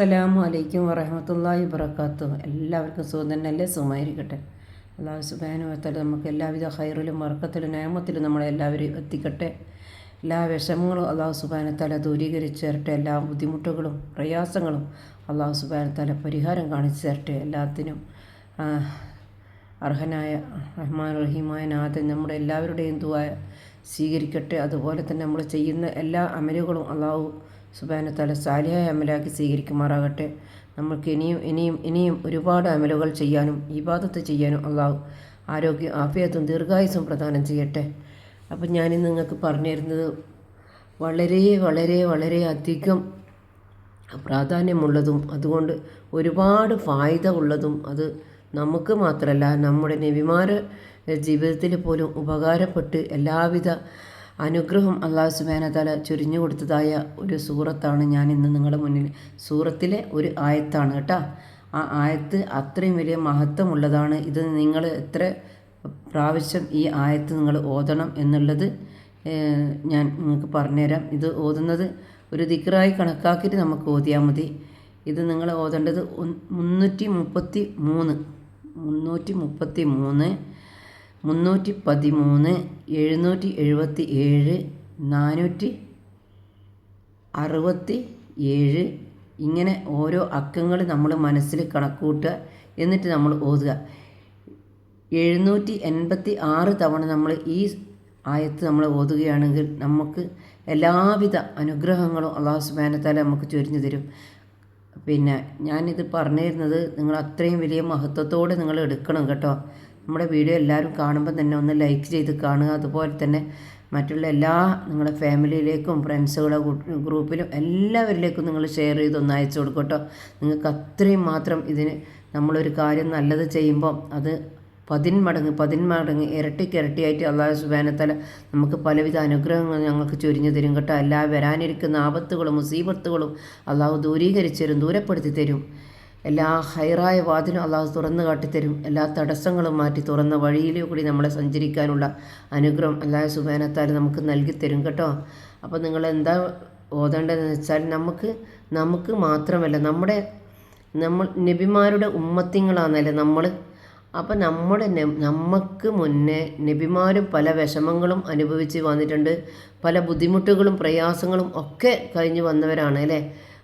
അസ്സലാമു അലൈക്കും വറഹമത്തല്ലാഹി വബർക്കാത്തു എല്ലാവർക്കും സുഖം തന്നെയല്ലേ? സുഖമായിരിക്കട്ടെ. അള്ളാഹു സുബാനു വത്താൽ നമുക്ക് എല്ലാവിധ ഹൈറിലും വർക്കത്തിലും നിയമത്തിലും നമ്മളെ എല്ലാവരും എത്തിക്കട്ടെ. എല്ലാ വിഷമങ്ങളും അള്ളാഹു സുബാനത്താല ദൂരീകരിച്ചു തരട്ടെ എല്ലാ ബുദ്ധിമുട്ടുകളും പ്രയാസങ്ങളും അള്ളാഹു സുബാനത്താല പരിഹാരം കാണിച്ചു തരട്ടെ എല്ലാത്തിനും അർഹനായ റഹ്മാൻ റഹീമായ നാഥൻ നമ്മുടെ എല്ലാവരുടെയും ദുആ സ്വീകരിക്കട്ടെ. അതുപോലെ തന്നെ നമ്മൾ ചെയ്യുന്ന എല്ലാ അമലുകളും അള്ളാഹു സുബാന തല സാലിയായ അമലാക്കി സ്വീകരിക്കുമാറാകട്ടെ. നമുക്ക് ഇനിയും ഇനിയും ഇനിയും ഒരുപാട് അമലുകൾ ചെയ്യാനും ഇബാദത്ത് ചെയ്യാനും അള്ളാഹു ആരോഗ്യ ആഫിയത്തും ദീർഘായുസും പ്രദാനം ചെയ്യട്ടെ. അപ്പം ഞാനിന്ന് നിങ്ങൾക്ക് പറഞ്ഞു തരുന്നത് വളരെ വളരെ വളരെ അധികം പ്രാധാന്യമുള്ളതും അതുകൊണ്ട് ഒരുപാട് ഫായ്ദ ഉള്ളതും അത് നമുക്ക് മാത്രമല്ല നമ്മുടെ നബിമാരെ ജീവിതത്തിൽ പോലും ഉപകാരപ്പെട്ട് എല്ലാവിധ അനുഗ്രഹം അള്ളാഹു സുബാന തല ചൊരിഞ്ഞു കൊടുത്തതായ ഒരു സൂറത്താണ് ഞാൻ ഇന്ന് നിങ്ങളുടെ മുന്നിൽ. സൂറത്തിലെ ഒരു ആയത്താണ് കേട്ടോ. ആ ആയത്ത് അത്രയും വലിയ മഹത്വമുള്ളതാണ്. ഇത് നിങ്ങൾ എത്ര പ്രാവശ്യം ഈ ആയത്ത് നിങ്ങൾ ഓതണം എന്നുള്ളത് ഞാൻ നിങ്ങൾക്ക് പറഞ്ഞുതരാം. ഇത് ഓതുന്നത് ഒരു ദിക്റായി കണക്കാക്കിയിട്ട് നമുക്ക് ഓതിയാൽ മതി. ഇത് നിങ്ങൾ ഓതേണ്ടത് മുന്നൂറ്റി മുപ്പത്തി മൂന്ന്. മുന്നൂറ്റി മുപ്പത്തി മൂന്ന് മുന്നൂറ്റി പതിമൂന്ന് എഴുന്നൂറ്റി എഴുപത്തി ഏഴ് നാനൂറ്റി അറുപത്തി ഏഴ് ഇങ്ങനെ ഓരോ അക്കങ്ങൾ നമ്മൾ മനസ്സിൽ കണക്കൂട്ടുക എന്നിട്ട് നമ്മൾ ഓതുക. എഴുന്നൂറ്റി എൺപത്തി ആറ് തവണ നമ്മൾ ഈ ആയത്ത് നമ്മൾ ഓതുകയാണെങ്കിൽ നമുക്ക് എല്ലാവിധ അനുഗ്രഹങ്ങളും അള്ളാഹു സുബാനത്താല നമുക്ക് ചൊരിഞ്ഞു തരും. പിന്നെ ഞാനിത് പറഞ്ഞു തരുന്നത് നിങ്ങൾ അത്രയും വലിയ മഹത്വത്തോടെ നിങ്ങൾ എടുക്കണം കേട്ടോ. നമ്മുടെ വീഡിയോ എല്ലാവരും കാണുമ്പോൾ തന്നെ ഒന്ന് ലൈക്ക് ചെയ്ത് കാണുക. അതുപോലെ തന്നെ മറ്റുള്ള എല്ലാ നിങ്ങളുടെ ഫാമിലിയിലേക്കും ഫ്രണ്ട്സുകളെ ഗ്രൂപ്പിലും എല്ലാവരിലേക്കും നിങ്ങൾ ഷെയർ ചെയ്ത് ഒന്ന് അയച്ചു കൊടുക്കട്ടോ കേട്ടോ. നിങ്ങൾക്ക് അത്രയും മാത്രം ഇതിന് നമ്മളൊരു കാര്യം നല്ലത് ചെയ്യുമ്പോൾ അത് പതിന്മടങ്ങ് പതിന്മടങ്ങ് ഇരട്ടിക്ക് ഇരട്ടിയായിട്ട് അള്ളാഹു സുബാനത്തല നമുക്ക് പലവിധ അനുഗ്രഹങ്ങൾ ഞങ്ങൾക്ക് ചൊരിഞ്ഞു തരും കേട്ടോ. എല്ലാ വരാനിരിക്കുന്ന ആപത്തുകളും മുസീബത്തുകളും അള്ളാഹു ദൂരീകരിച്ചു തരും ദൂരപ്പെടുത്തി തരും. എല്ലാ ഹൈറായ വാതിലും അള്ളാഹു തുറന്നു കാട്ടിത്തരും. എല്ലാ തടസ്സങ്ങളും മാറ്റി തുറന്ന വഴിയിലേ കൂടി നമ്മളെ സഞ്ചരിക്കാനുള്ള അനുഗ്രഹം അള്ളാഹു സുബേനത്താൽ നമുക്ക് നൽകിത്തരും തരും കേട്ടോ. അപ്പോൾ നിങ്ങൾ എന്താ ഓതേണ്ടതെന്ന് വെച്ചാൽ നമുക്ക് നമുക്ക് മാത്രമല്ല നമ്മുടെ നമ്മൾ നബിമാരുടെ ഉമ്മത്തിങ്ങളാണല്ലേ നമ്മൾ. അപ്പം നമ്മുടെ നമുക്ക് മുന്നേ നബിമാരും പല വിഷമങ്ങളും അനുഭവിച്ച് വന്നിട്ടുണ്ട്. പല ബുദ്ധിമുട്ടുകളും പ്രയാസങ്ങളും ഒക്കെ കഴിഞ്ഞ് വന്നവരാണ് അല്ലേ?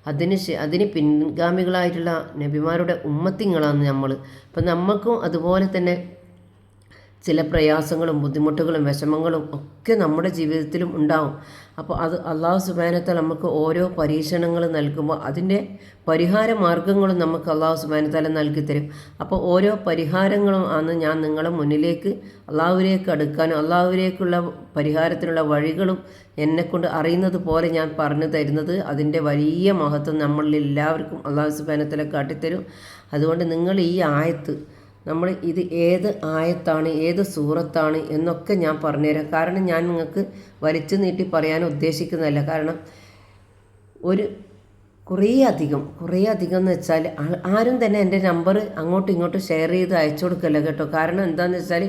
അതിന് അതിന് പിൻഗാമികളായിട്ടുള്ള നബിമാരുടെ ഉമ്മത്തിങ്ങളാണ് നമ്മൾ അപ്പം നമുക്കും അതുപോലെ തന്നെ ചില പ്രയാസങ്ങളും ബുദ്ധിമുട്ടുകളും വിഷമങ്ങളും ഒക്കെ നമ്മുടെ ജീവിതത്തിലും ഉണ്ടാവും. അപ്പോൾ അത് അള്ളാഹു സുബാനത്തെ നമുക്ക് ഓരോ പരീക്ഷണങ്ങൾ നൽകുമ്പോൾ അതിന്റെ പരിഹാര മാർഗങ്ങളും നമുക്ക് അള്ളാഹു സുബാനത്താല നൽകി തരും. അപ്പോൾ ഓരോ പരിഹാരങ്ങളും ആണ് ഞാൻ നിങ്ങളെ മുന്നിലേക്ക് അള്ളാഹുവിലേക്ക് അടുക്കാനും അള്ളാഹുവിലേക്കുള്ള പരിഹാരത്തിനുള്ള വഴികളും എന്നെക്കൊണ്ട് അറിയുന്നത് പോലെ ഞാൻ പറഞ്ഞു തരുന്നത് അതിന്റെ വലിയ മഹത്വം നമ്മളിൽ എല്ലാവർക്കും അള്ളാഹു സുബാനത്തല കാട്ടിത്തരും. അതുകൊണ്ട് നിങ്ങൾ ഈ ആയത്ത് നമ്മൾ ഇത് ഏത് ആയത്താണ് ഏത് സൂറത്താണ് എന്നൊക്കെ ഞാൻ പറഞ്ഞുതരാം. കാരണം ഞാൻ നിങ്ങൾക്ക് വലിച്ചു നീട്ടി പറയാൻ ഉദ്ദേശിക്കുന്നതല്ല. കാരണം ഒരു കുറേ അധികം കുറേ അധികം എന്ന് വെച്ചാൽ ആരും തന്നെ എന്റെ നമ്പർ അങ്ങോട്ടും ഇങ്ങോട്ടും ഷെയർ ചെയ്ത് അയച്ചു കൊടുക്കല്ല കേട്ടോ. കാരണം എന്താണെന്ന് വെച്ചാൽ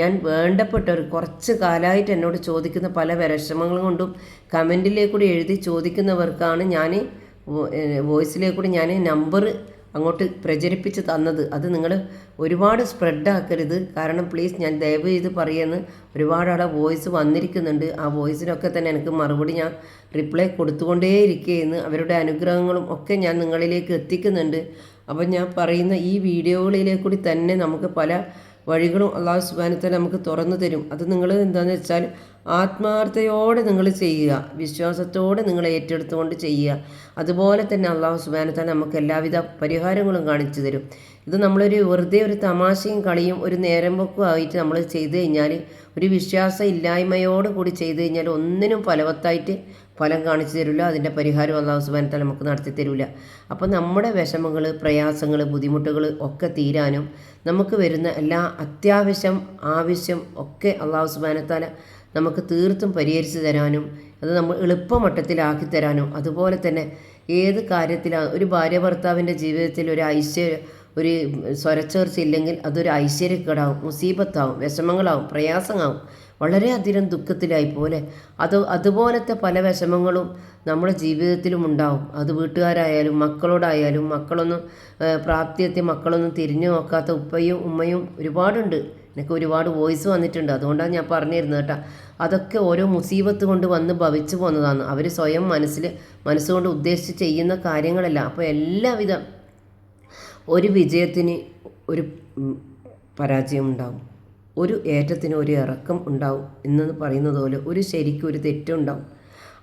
ഞാൻ വേണ്ടപ്പെട്ടവർ കുറച്ച് കാലമായിട്ട് എന്നോട് ചോദിക്കുന്ന പല വിഷമങ്ങൾ കൊണ്ടും കമന്റിലേക്കൂടി എഴുതി ചോദിക്കുന്നവർക്കാണ് ഞാൻ വോയിസിലേക്കൂടി ഞാൻ നമ്പർ അങ്ങോട്ട് പ്രചരിപ്പിച്ച് തന്നത്. അത് നിങ്ങൾ ഒരുപാട് സ്പ്രെഡ് ആക്കരുത് കാരണം പ്ലീസ് ഞാൻ ദയവ് ചെയ്ത് പറയുന്നു ഒരുപാട് ആളെ വോയിസ് വന്നിരിക്കുന്നുണ്ട്. ആ വോയിസിനൊക്കെ തന്നെ എനിക്ക് മറുപടി ഞാൻ റിപ്ലൈ കൊടുത്തുകൊണ്ടേയിരിക്കുകയെന്ന് അവരുടെ അനുഗ്രഹങ്ങളും ഒക്കെ ഞാൻ നിങ്ങളിലേക്ക് എത്തിക്കുന്നുണ്ട്. അപ്പം ഞാൻ പറയുന്ന ഈ വീഡിയോകളിലെ കൂടി തന്നെ നമുക്ക് പല വഴികളും അള്ളാഹു സുബാനത്തെ നമുക്ക് തുറന്നു തരും. അത് നിങ്ങൾ എന്താണെന്ന് വെച്ചാൽ ആത്മാർത്ഥയോടെ നിങ്ങൾ ചെയ്യുക. വിശ്വാസത്തോടെ നിങ്ങൾ ഏറ്റെടുത്തുകൊണ്ട് ചെയ്യുക. അതുപോലെ തന്നെ അള്ളാഹു സുബാനത്തെ നമുക്ക് എല്ലാവിധ പരിഹാരങ്ങളും കാണിച്ചു തരും. ഇത് നമ്മളൊരു വെറുതെ ഒരു തമാശയും കളിയും ഒരു നേരം പൊക്കും ആയിട്ട് നമ്മൾ ചെയ്തു കഴിഞ്ഞാൽ ഒരു വിശ്വാസം ഇല്ലായ്മയോട് കൂടി ചെയ്തു കഴിഞ്ഞാൽ ഒന്നിനും ഫലവത്തായിട്ട് ഫലം കാണിച്ചു തരില്ല അതിന്റെ പരിഹാരം അള്ളാഹു സുബാനത്താൽ നമുക്ക് നടത്തി തരില്ല. അപ്പോൾ നമ്മുടെ വിഷമങ്ങൾ പ്രയാസങ്ങൾ ബുദ്ധിമുട്ടുകൾ ഒക്കെ തീരാനും നമുക്ക് വരുന്ന എല്ലാ അത്യാവശ്യം ആവശ്യം ഒക്കെ അള്ളാഹു സുബാനത്താല നമുക്ക് തീർത്തും പരിഹരിച്ചു തരാനും അത് നമ്മൾ എളുപ്പമട്ടത്തിലാക്കി തരാനും അതുപോലെ തന്നെ ഏത് കാര്യത്തിലാണ് ഒരു ഭാര്യ ഭർത്താവിന്റെ ജീവിതത്തിൽ ഒരു ഐശ്വര്യ ഒരു സ്വരച്ചേർച്ച ഇല്ലെങ്കിൽ അതൊരു ഐശ്വര്യക്കേടാവും മുസീബത്താവും വിഷമങ്ങളാവും പ്രയാസമാവും വളരെയധികം ദുഃഖത്തിലായി പോലെ അത് അതുപോലത്തെ പല വിഷമങ്ങളും നമ്മുടെ ജീവിതത്തിലും ഉണ്ടാവും. അത് വീട്ടുകാരായാലും മക്കളോടായാലും മക്കളൊന്നും പ്രാപ്തിയെത്തി മക്കളൊന്നും തിരിഞ്ഞു നോക്കാത്ത ഉപ്പയും ഉമ്മയും ഒരുപാടുണ്ട്. എനിക്ക് ഒരുപാട് വോയിസ് വന്നിട്ടുണ്ട്. അതുകൊണ്ടാണ് ഞാൻ പറഞ്ഞിരുന്നത് കേട്ടോ. അതൊക്കെ ഓരോ മുസീബത്ത് കൊണ്ട് വന്ന് ഭവിച്ചു പോകുന്നതാണ് അവർ സ്വയം മനസ്സിൽ മനസ്സുകൊണ്ട് ഉദ്ദേശിച്ച് ചെയ്യുന്ന കാര്യങ്ങളല്ല. അപ്പോൾ എല്ലാവിധ ഒരു വിജയത്തിന് ഒരു പരാജയം ഉണ്ടാവും ഒരു ഏറ്റത്തിന് ഒരു ഇറക്കം ഉണ്ടാവും എന്ന് പറയുന്നത് പോലെ ഒരു ശരിക്കും ഒരു തെറ്റുണ്ടാവും.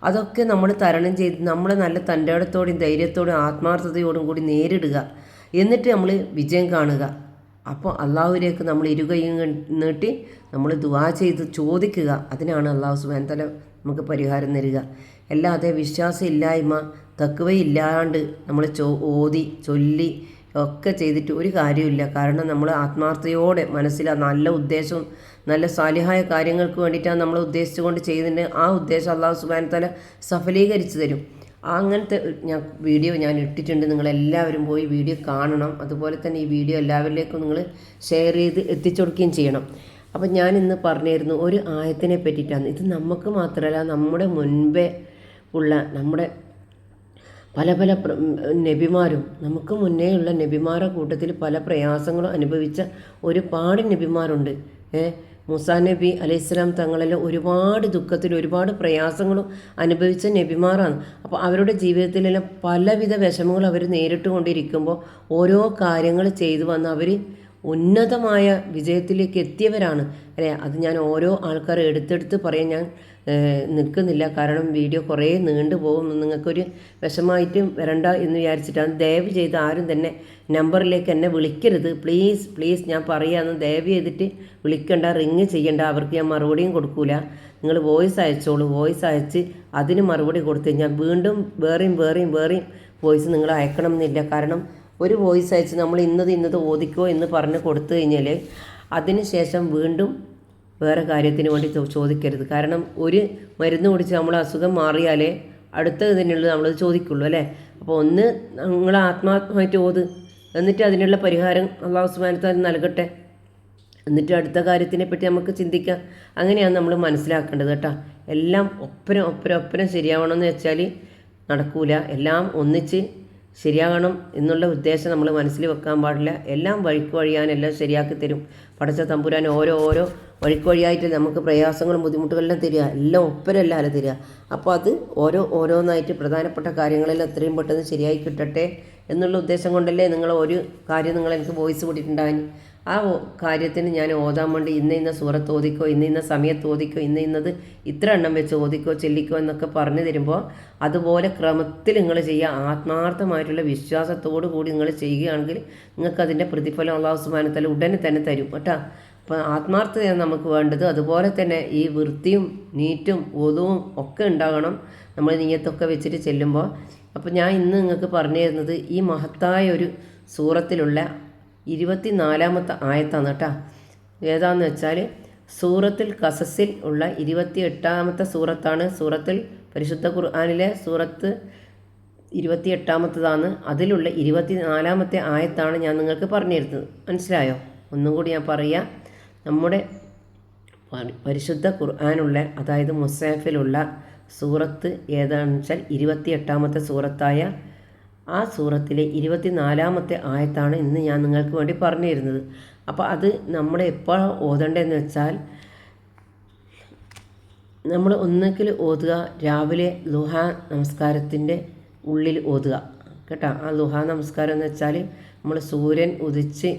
അതൊക്കെ നമ്മൾ തരണം ചെയ്ത് നമ്മൾ നല്ല തന്റെടത്തോടെയും ധൈര്യത്തോടും ആത്മാർത്ഥതയോടും കൂടി നേരിടുക. എന്നിട്ട് നമ്മൾ വിജയം കാണുക. അപ്പോൾ അള്ളാഹുവിലേക്ക് നമ്മൾ ഇരുകയും നീട്ടി നമ്മൾ ദുവാ ചെയ്ത് ചോദിക്കുക. അതിനാണ് അള്ളാഹു സുബാൻ തല നമുക്ക് പരിഹാരം തരിക അല്ലാതെ വിശ്വാസമില്ലായ്മ തക്കുവയില്ലാണ്ട് നമ്മൾ ചോ ഓതി ചൊല്ലി ഒക്കെ ചെയ്തിട്ട് ഒരു കാര്യമില്ല കാരണം നമ്മൾ ആത്മാർത്ഥയോടെ മനസ്സിൽ നല്ല ഉദ്ദേശവും നല്ല സാലിഹായ കാര്യങ്ങൾക്ക് വേണ്ടിയിട്ടാണ് നമ്മൾ ഉദ്ദേശിച്ചുകൊണ്ട് ചെയ്തിട്ട് ആ ഉദ്ദേശം അള്ളാഹു സുബാൻ തല സഫലീകരിച്ചു തരും. അങ്ങനത്തെ ഞാൻ വീഡിയോ ഞാൻ ഇട്ടിട്ടുണ്ട്. നിങ്ങളെല്ലാവരും പോയി വീഡിയോ കാണണം. അതുപോലെ തന്നെ ഈ വീഡിയോ എല്ലാവരിലേക്കും നിങ്ങൾ ഷെയർ ചെയ്ത് എത്തിച്ചു കൊടുക്കുകയും ചെയ്യണം. അപ്പം ഞാൻ ഇന്ന് പറഞ്ഞിരുന്നു ഒരു ആയത്തിനെ പറ്റിയിട്ടാണ്. ഇത് നമുക്ക് മാത്രമല്ല നമ്മുടെ മുൻപേ ഉള്ള നമ്മുടെ പല പല നബിമാരും നമുക്ക് മുന്നേയുള്ള നബിമാരുടെ കൂട്ടത്തിൽ പല പ്രയാസങ്ങളും അനുഭവിച്ച ഒരുപാട് നബിമാരുണ്ട്. ഏ മുസാ നബി അലൈഹിസ്ലാം തങ്ങളെല്ലാം ഒരുപാട് ദുഃഖത്തിൽ ഒരുപാട് പ്രയാസങ്ങളും അനുഭവിച്ച നബിമാറാണ് അപ്പോൾ അവരുടെ ജീവിതത്തിലെല്ലാം പലവിധ വിഷമങ്ങൾ അവർ നേരിട്ട് കൊണ്ടിരിക്കുമ്പോൾ ഓരോ കാര്യങ്ങൾ ചെയ്തു വന്ന് അവർ ഉന്നതമായ വിജയത്തിലേക്ക് എത്തിയവരാണ്. അല്ലേ? അത് ഞാൻ ഓരോ ആൾക്കാരെ എടുത്തെടുത്ത് പറയാൻ ഞാൻ നിൽക്കുന്നില്ല. കാരണം വീഡിയോ കുറേ നീണ്ടു പോകും. നിങ്ങൾക്കൊരു വിഷമായിട്ടും വരണ്ട എന്ന് വിചാരിച്ചിട്ടാണ്. ദയവ് ചെയ്ത് ആരും തന്നെ നമ്പറിലേക്ക് എന്നെ വിളിക്കരുത്. പ്ലീസ് പ്ലീസ് ഞാൻ പറയാമെന്ന് ദയവ് ചെയ്തിട്ട് വിളിക്കണ്ട റിങ് ചെയ്യണ്ട. അവർക്ക് ഞാൻ മറുപടിയും കൊടുക്കൂല. നിങ്ങൾ വോയിസ് അയച്ചോളൂ. വോയിസ് അയച്ച് അതിന് മറുപടി കൊടുത്തു കഴിഞ്ഞാൽ വീണ്ടും വേറെയും വേറെയും വേറെയും വോയിസ് നിങ്ങൾ അയക്കണം എന്നില്ല. കാരണം ഒരു വോയിസ് അയച്ച് നമ്മൾ ഇന്നത് ഇന്നത് ഓദിക്കോ എന്ന് പറഞ്ഞ് കൊടുത്തു കഴിഞ്ഞാൽ അതിന് ശേഷം വീണ്ടും വേറെ കാര്യത്തിന് വേണ്ടി ചോദിക്കരുത്. കാരണം ഒരു മരുന്ന് കുടിച്ച് നമ്മൾ അസുഖം മാറിയാലേ അടുത്ത ഇതിനുള്ളത് നമ്മൾ ചോദിക്കുള്ളൂ അല്ലേ? അപ്പോൾ ഒന്ന് നിങ്ങൾ ആത്മാർത്ഥമായിട്ട് ഓത്. എന്നിട്ട് അതിനുള്ള പരിഹാരം അള്ളാഹു സുബാനത്താൽ നൽകട്ടെ. എന്നിട്ട് അടുത്ത കാര്യത്തിനെ പറ്റി നമുക്ക് ചിന്തിക്കാം. അങ്ങനെയാണ് നമ്മൾ മനസ്സിലാക്കേണ്ടത് കേട്ടോ. എല്ലാം ഒപ്പരം ഒപ്പരം ഒപ്പരം ശരിയാവണമെന്ന് വെച്ചാൽ നടക്കൂല. എല്ലാം ഒന്നിച്ച് ശരിയാകണം എന്നുള്ള ഉദ്ദേശം നമ്മൾ മനസ്സിൽ വെക്കാൻ പാടില്ല. എല്ലാം വഴിക്ക് വഴിയാനെല്ലാം ശരിയാക്കി തരും. പടച്ച തമ്പുരാൻ ഓരോ ഓരോ വഴിക്ക് വഴിയായിട്ട് നമുക്ക് പ്രയാസങ്ങളും ബുദ്ധിമുട്ടുകളെല്ലാം തരിക. എല്ലാം ഒപ്പരല്ലാതെ തരിക. അപ്പോൾ അത് ഓരോ ഓരോന്നായിട്ട് പ്രധാനപ്പെട്ട കാര്യങ്ങളെല്ലാം എത്രയും പെട്ടെന്ന് ശരിയായി കിട്ടട്ടെ എന്നുള്ള ഉദ്ദേശം കൊണ്ടല്ലേ നിങ്ങൾ ഒരു കാര്യം നിങ്ങൾ എനിക്ക് വോയിസ് കൂട്ടിയിട്ടുണ്ടാകാൻ ആ കാര്യത്തിന് ഞാൻ ഓതാൻ വേണ്ടി ഇന്ന ഇന്ന സൂറത്ത് ഓദിക്കോ ഇന്ന ഇന്ന സമയത്ത് ഓദിക്കോ ഇന്ന ഇന്നത് ഇത്ര എണ്ണം വെച്ച് ഓദിക്കോ ചെല്ലിക്കോ എന്നൊക്കെ പറഞ്ഞു തരുമ്പോൾ അതുപോലെ ക്രമത്തിൽ നിങ്ങൾ ചെയ്യുക. ആത്മാർത്ഥമായിട്ടുള്ള വിശ്വാസത്തോടു കൂടി നിങ്ങൾ ചെയ്യുകയാണെങ്കിൽ നിങ്ങൾക്ക് അതിന്റെ പ്രതിഫലം അള്ളാഹു സുബാനത്തല ഉടനെ തന്നെ തരും കേട്ടോ. അപ്പോൾ ആത്മാർത്ഥതയാണ് നമുക്ക് വേണ്ടത് അതുപോലെ തന്നെ ഈ വൃത്തിയും നീറ്റും ഒതുവും ഒക്കെ ഉണ്ടാകണം. നമ്മൾ നീയത്തൊക്കെ വെച്ചിട്ട് ചെല്ലുമ്പോൾ. അപ്പോൾ ഞാൻ ഇന്ന് നിങ്ങൾക്ക് പറഞ്ഞു തരുന്നത് ഈ മഹത്തായ ഒരു സൂറത്തിലുള്ള ഇരുപത്തി നാലാമത്തെ ആയത്താണ് കേട്ടോ. ഏതാണെന്ന് വെച്ചാൽ സൂറത്തിൽ കസസിൽ ഉള്ള ഇരുപത്തി എട്ടാമത്തെ സൂറത്താണ്. സൂറത്തിൽ പരിശുദ്ധ ഖുർആാനിലെ സൂറത്ത് ഇരുപത്തി എട്ടാമത്തതാണ് അതിലുള്ള ഇരുപത്തി നാലാമത്തെ ആയത്താണ് ഞാൻ നിങ്ങൾക്ക് പറഞ്ഞു തരുന്നത്. മനസ്സിലായോ? ഒന്നും കൂടി ഞാൻ പറയാം. നമ്മുടെ പരിശുദ്ധ ഖുർആാനുള്ള അതായത് മുസാഫിലുള്ള സൂറത്ത് ഏതാണെന്ന് വെച്ചാൽ ഇരുപത്തി എട്ടാമത്തെ സൂറത്തായ ആ സൂറത്തിലെ നാലാമത്തെ ആയത്താണ് ഇന്ന് ഞാൻ നിങ്ങൾക്ക് വേണ്ടി പറഞ്ഞു തരുന്നത് അപ്പോൾ അത് നമ്മൾ എപ്പോൾ ഓതേണ്ടതെന്ന് വെച്ചാൽ നമ്മൾ ഒന്നെങ്കിൽ ഓതുക രാവിലെ ലുഹ നമസ്കാരത്തിന്റെ ഉള്ളിൽ ഓതുക. കേട്ടോ? ആ ലുഹ നമസ്കാരം എന്ന് വെച്ചാൽ നമ്മൾ സൂര്യൻ ഉദിച്ച്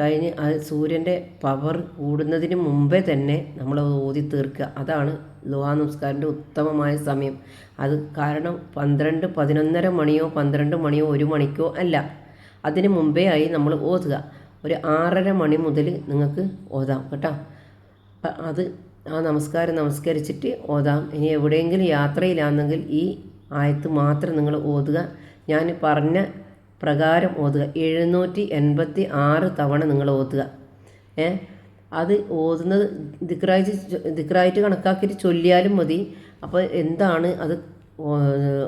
കഴിഞ്ഞ് അത് സൂര്യന്റെ പവർ കൂടുന്നതിന് മുമ്പേ തന്നെ നമ്മൾ ഓതി തീർക്കുക. അതാണ് ലോഹാ നമസ്കാരന്റെ ഉത്തമമായ സമയം. അത് കാരണം പന്ത്രണ്ട് പതിനൊന്നര മണിയോ പന്ത്രണ്ട് മണിയോ ഒരു മണിക്കോ അല്ല. അതിന് മുമ്പേ ആയി നമ്മൾ ഓതുക. ഒരു ആറര മണി മുതൽ നിങ്ങൾക്ക് ഓതാം കേട്ടോ. അത് ആ നമസ്കാരം നമസ്കരിച്ചിട്ട് ഓതാം. ഇനി എവിടെയെങ്കിലും യാത്രയിലാണെങ്കിൽ ഈ ആയത്ത് മാത്രം നിങ്ങൾ ഓതുക. ഞാൻ പറഞ്ഞ പ്രകാരം ഓതുക. എഴുന്നൂറ്റി എൺപത്തി ആറ് തവണ നിങ്ങൾ ഓതുക. ഏ? അത് ഓതുന്നത് ദിക്റായിട്ട് ദിക്റായിട്ട് കണക്കാക്കിയിട്ട് ചൊല്ലിയാലും മതി. അപ്പോൾ എന്താണ് അത്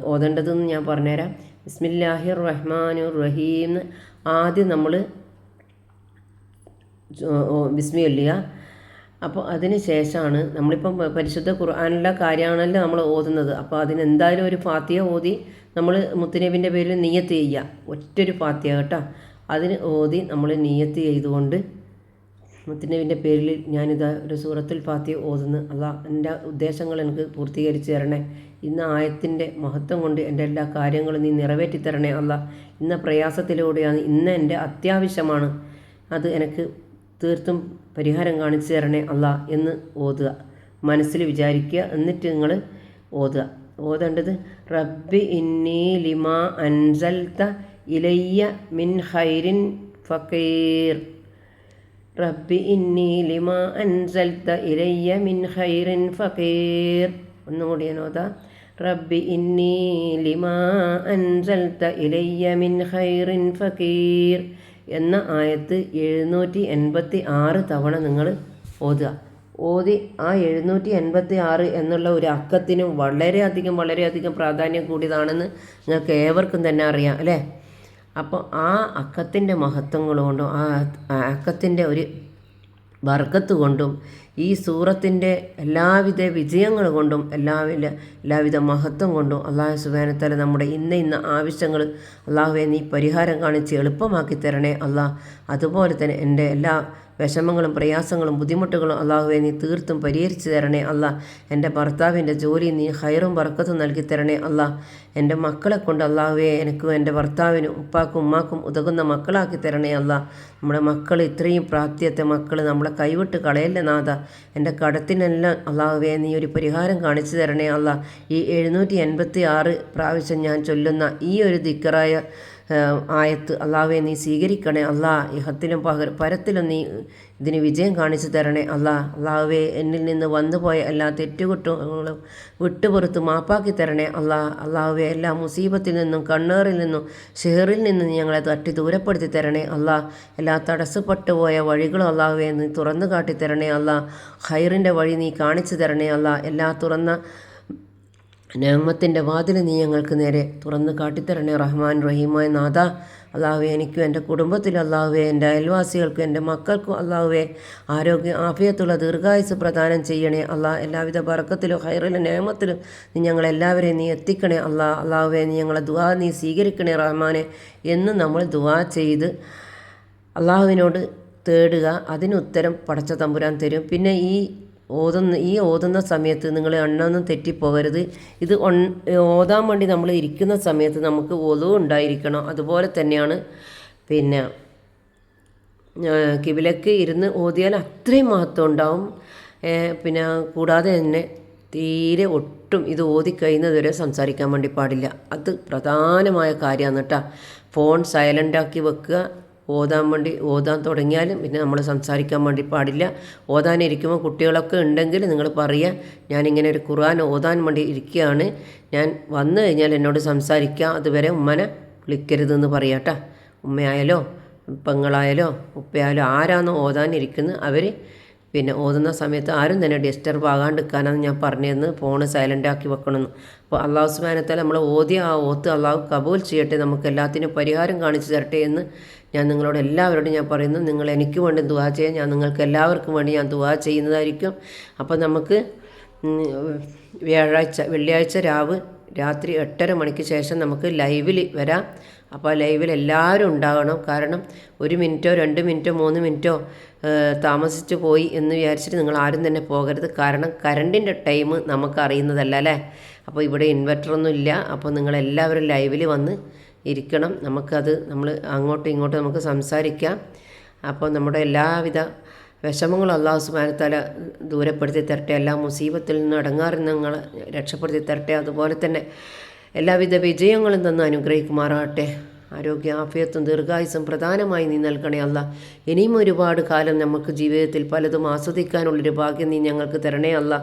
ഓതേണ്ടതെന്ന് ഞാൻ പറഞ്ഞുതരാം. ബിസ്മില്ലാഹിർ റഹ്മാനുർ റഹീം ആദ്യം നമ്മൾ ബിസ്മി ചൊല്ലുക. അപ്പോൾ അതിന് ശേഷമാണ് നമ്മളിപ്പം പരിശുദ്ധ ഖുർആാനുള്ള കാര്യമാണല്ലോ നമ്മൾ ഓതുന്നത്. അപ്പോൾ അതിനെന്തായാലും ഒരു ഫാത്തിയ ഓതി നമ്മൾ മുത്തുനബിന്റെ പേരിൽ നീയത്ത് ചെയ്യുക ഒറ്റൊരു ഫാത്തിയ കേട്ടോ. അതിന് ഓതി നമ്മൾ നീയത്ത് ചെയ്തുകൊണ്ട് മുത്തുനബിന്റെ പേരിൽ ഞാനിതാ ഒരു സൂറത്തുൽ ഫാത്തിയ ഓതുന്നു. അല്ല എന്റെ ഉദ്ദേശങ്ങൾ എനിക്ക് പൂർത്തീകരിച്ച് തരണേ. ഇന്ന് ആയത്തിന്റെ മഹത്വം കൊണ്ട് എന്റെ എല്ലാ കാര്യങ്ങളും നീ നിറവേറ്റി തരണേ അല്ല ഇന്ന പ്രയാസത്തിലൂടെയാണ് ഇന്ന് എന്റെ അത്യാവശ്യമാണ്. അത് എനിക്ക് തീർത്തും പരിഹാരം കാണിച്ചു തരണേ അല്ല എന്ന് ഓതുക. മനസ്സിൽ വിചാരിക്കുക. എന്നിട്ട് നിങ്ങൾ ഓതുക. ഓതേണ്ടത് റബ്ബി ഇന്നി ലിമാ അൻസൽത്ത ഇലയ്യ മിൻ ഹൈരിൻ ഫക്കീർ റബ്ബി ഇന്നി ലിമാ അൻസൽത്ത ഇലയ്യ മിൻ ഹൈറിൻ ഫഖീർ ഒന്നുകൂടി ഞാൻ റബ്ബി ഇന്നി ലിമാ അൻസൽത്ത ഇലയ്യ മിൻ ഖൈറിൻ ഫഖീർ എന്ന ആയത്ത് എഴുന്നൂറ്റി എൺപത്തി ആറ് തവണ നിങ്ങൾ ഓതുക. ഓതി ആ എഴുന്നൂറ്റി എൺപത്തി ആറ് എന്നുള്ള ഒരു അക്കത്തിന് വളരെയധികം വളരെയധികം പ്രാധാന്യം കൂടിയതാണെന്ന് നിങ്ങൾക്ക് ഏവർക്കും തന്നെ അറിയാം അല്ലേ? അപ്പോൾ ആ അക്കത്തിന്റെ മഹത്വങ്ങൾ കൊണ്ടും ആ അക്കത്തിന്റെ ഒരു ബർക്കത്ത് കൊണ്ടും ഈ സൂറത്തിന്റെ എല്ലാവിധ വിജയങ്ങൾ കൊണ്ടും എല്ലാവിധ എല്ലാവിധ മഹത്വം കൊണ്ടും അള്ളാഹു സുബാനത്തല നമ്മുടെ ഇന്ന ഇന്ന ആവശ്യങ്ങൾ അള്ളാഹുവെ നീ പരിഹാരം കാണിച്ച് എളുപ്പമാക്കി തരണേ അള്ളാഹ് അതുപോലെ തന്നെ എന്റെ എല്ലാ വിഷമങ്ങളും പ്രയാസങ്ങളും ബുദ്ധിമുട്ടുകളും അള്ളാഹുവെ നീ തീർത്തും പരിഹരിച്ചു തരണേ അല്ല എന്റെ ഭർത്താവിന്റെ ജോലി നീ ഹൈറും ബർക്കത്തും നൽകി തരണേ അല്ല എന്റെ മക്കളെ കൊണ്ട് അള്ളാഹുവെ എനിക്കും എന്റെ ഭർത്താവിനും ഉപ്പാക്കും ഉമ്മാക്കും ഉതകുന്ന മക്കളാക്കി തരണേ അല്ല നമ്മുടെ മക്കൾ ഇത്രയും പ്രാപ്തിയത്തെ മക്കൾ നമ്മളെ കൈവിട്ട് കളയല്ലേ നാഥ. എന്റെ കടത്തിനെല്ലാം അള്ളാഹുവേ നീ ഒരു പരിഹാരം കാണിച്ചു തരണേ അല്ല ഈ എഴുന്നൂറ്റി എൺപത്തി ആറ് പ്രാവശ്യം ഞാൻ ചൊല്ലുന്ന ഈ ഒരു ദിക്കറായ ആയത്ത് അള്ളാഹുവെ നീ സ്വീകരിക്കണേ. അല്ലാ ഇഹത്തിലും പകർ പരത്തിലും നീ ഇതിന് വിജയം കാണിച്ചു തരണേ. അല്ലാ അള്ളാഹുവെ എന്നിൽ നിന്ന് വന്നുപോയ എല്ലാ തെറ്റുകുറ്റങ്ങളും വിട്ടുപുറത്ത് മാപ്പാക്കി തരണേ. അല്ലാ അള്ളാഹുവെ എല്ലാ മുസീബത്തിൽ നിന്നും കണ്ണേറിൽ നിന്നും ഷെഹറിൽ നിന്നും ഞങ്ങളെ തട്ടി ദൂരപ്പെടുത്തി തരണേ. അല്ലാ എല്ലാ തടസ്സപ്പെട്ടു പോയ വഴികളും അള്ളാഹുവെ നീ തുറന്നു കാട്ടി തരണേ. അല്ലാ ഹൈറിന്റെ വഴി നീ കാണിച്ചു തരണേ. അല്ലാ എല്ലാ തുറന്ന നേമത്തിന്റെ വാതിൽ നീ ഞങ്ങൾക്ക് നേരെ തുറന്ന് കാട്ടിത്തരണേ. റഹ്മാൻ റഹീമായ നാഥ അള്ളാഹുവെ എനിക്കും എന്റെ കുടുംബത്തിൽ അള്ളാഹുവെ എന്റെ അയൽവാസികൾക്കും എന്റെ മക്കൾക്കും അള്ളാഹുവെ ആരോഗ്യ ആഫിയത്തുള്ള ദീർഘായുസ് പ്രദാനം ചെയ്യണേ. അള്ളാഹ് എല്ലാവിധ പറക്കത്തിലും ഹൈറിലും നേമത്തിലും നീ ഞങ്ങളെല്ലാവരെയും നീ എത്തിക്കണേ. അള്ളാഹ് അള്ളാഹുവെ നീ ഞങ്ങളെ ദുവാ നീ സ്വീകരിക്കണേ റഹ്മാനെ എന്ന് നമ്മൾ ദുവാ ചെയ്ത് അള്ളാഹുവിനോട് തേടുക. അതിനുത്തരം പടച്ച തമ്പുരാൻ തരും. പിന്നെ ഈ ഓതുന്ന ഈ ഓതുന്ന സമയത്ത് നിങ്ങൾ എണ്ണൊന്നും തെറ്റിപ്പോകരുത് ഇത് ഓതാൻ വേണ്ടി നമ്മൾ ഇരിക്കുന്ന സമയത്ത് നമുക്ക് ഒതു ഉണ്ടായിരിക്കണം. അതുപോലെ തന്നെയാണ് പിന്നെ കിബിലക്ക് ഇരുന്ന് ഓതിയാൽ അത്രയും മഹത്വം ഉണ്ടാവും. പിന്നെ കൂടാതെ തന്നെ തീരെ ഒട്ടും ഇത് ഓതി കഴിയുന്നതുവരെ സംസാരിക്കാൻ വേണ്ടി പാടില്ല. അത് പ്രധാനമായ കാര്യമാണ് കേട്ടോ. ഫോൺ സൈലന്റാക്കി വെക്കുക. ഓതാൻ വേണ്ടി ഓതാൻ തുടങ്ങിയാലും പിന്നെ നമ്മൾ സംസാരിക്കാൻ വേണ്ടി പാടില്ല. ഓതാനിരിക്കുമ്പോൾ കുട്ടികളൊക്കെ ഉണ്ടെങ്കിൽ നിങ്ങൾ പറയുക ഞാനിങ്ങനെ ഒരു ഖുർആൻ ഓതാൻ വേണ്ടി ഇരിക്കുകയാണ്. ഞാൻ വന്നു കഴിഞ്ഞാൽ എന്നോട് സംസാരിക്കുക അതുവരെ ഉമ്മനെ വിളിക്കരുതെന്ന് പറയാട്ടാ. ഉമ്മയായാലോ പെങ്ങളായാലോ ഉപ്പയായാലോ ആരാണോ ഓതാനിരിക്കുന്നത് അവർ പിന്നെ ഓതുന്ന സമയത്ത് ആരും തന്നെ ഡിസ്റ്റർബ് ആകാണ്ടിരിക്കാനാണ് ഞാൻ പറഞ്ഞതെന്ന് ഫോണ് സൈലന്റ് ആക്കി വെക്കണമെന്ന്. അപ്പോൾ അള്ളാഹു സുബാനത്താൽ നമ്മൾ ഓതിയ ആ ഓത്ത് അള്ളാഹു കബൂൽ ചെയ്യട്ടെ. നമുക്ക് എല്ലാത്തിനും പരിഹാരം കാണിച്ചു തരട്ടെ എന്ന് ഞാൻ നിങ്ങളോട് എല്ലാവരോടും ഞാൻ പറയുന്നു നിങ്ങൾ എനിക്ക് വേണ്ടി ദുവാ ചെയ്യാൻ ഞാൻ നിങ്ങൾക്ക് എല്ലാവർക്കും വേണ്ടി ഞാൻ ദുവാ ചെയ്യുന്നതായിരിക്കും. അപ്പോൾ നമുക്ക് വ്യാഴാഴ്ച വെള്ളിയാഴ്ച രാവ് രാത്രി എട്ടര മണിക്ക് ശേഷം നമുക്ക് ലൈവിൽ വരാം. അപ്പോൾ ലൈവിൽ എല്ലാവരും ഉണ്ടാകണം. കാരണം ഒരു മിനിറ്റോ രണ്ട് മിനിറ്റോ മൂന്ന് മിനിറ്റോ താമസിച്ച് പോയി എന്ന് വിചാരിച്ചിട്ട് നിങ്ങൾ ആരും തന്നെ പോകരുത്. കാരണം കറണ്ടിന്റെ ടൈം നമുക്ക് അറിയുന്നതല്ല അല്ലേ? അപ്പോൾ ഇവിടെ ഇൻവെർട്ടറൊന്നും ഇല്ല അപ്പോൾ നിങ്ങളെല്ലാവരും ലൈവിൽ വന്ന് ഇരിക്കണം. നമുക്കത് നമ്മൾ അങ്ങോട്ടും ഇങ്ങോട്ടും നമുക്ക് സംസാരിക്കാം. അപ്പോൾ നമ്മുടെ എല്ലാവിധ വിഷമങ്ങളും അള്ളാഹു സുബാനത്താല ദൂരപ്പെടുത്തി തരട്ടെ. എല്ലാ മുസീബത്തിൽ നിന്നും അടങ്ങാറിൽ നിങ്ങൾ രക്ഷപ്പെടുത്തി തരട്ടെ. അതുപോലെ തന്നെ എല്ലാവിധ വിജയങ്ങളും തന്ന് അനുഗ്രഹിക്കുമാറാകട്ടെ. ആരോഗ്യ ആഫിയത്തും ദീർഘായുസും പ്രധാനമായി നീ നൽകണേ അല്ല. ഇനിയും ഒരുപാട് കാലം നമുക്ക് ജീവിതത്തിൽ പലതും ആസ്വദിക്കാനുള്ളൊരു ഭാഗ്യം നീ ഞങ്ങൾക്ക് തരണേ അല്ല.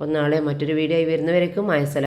ഒന്നാളെ നാളെ മറ്റൊരു വീഡിയോ ആയി വരുന്നവരേക്കും അയസല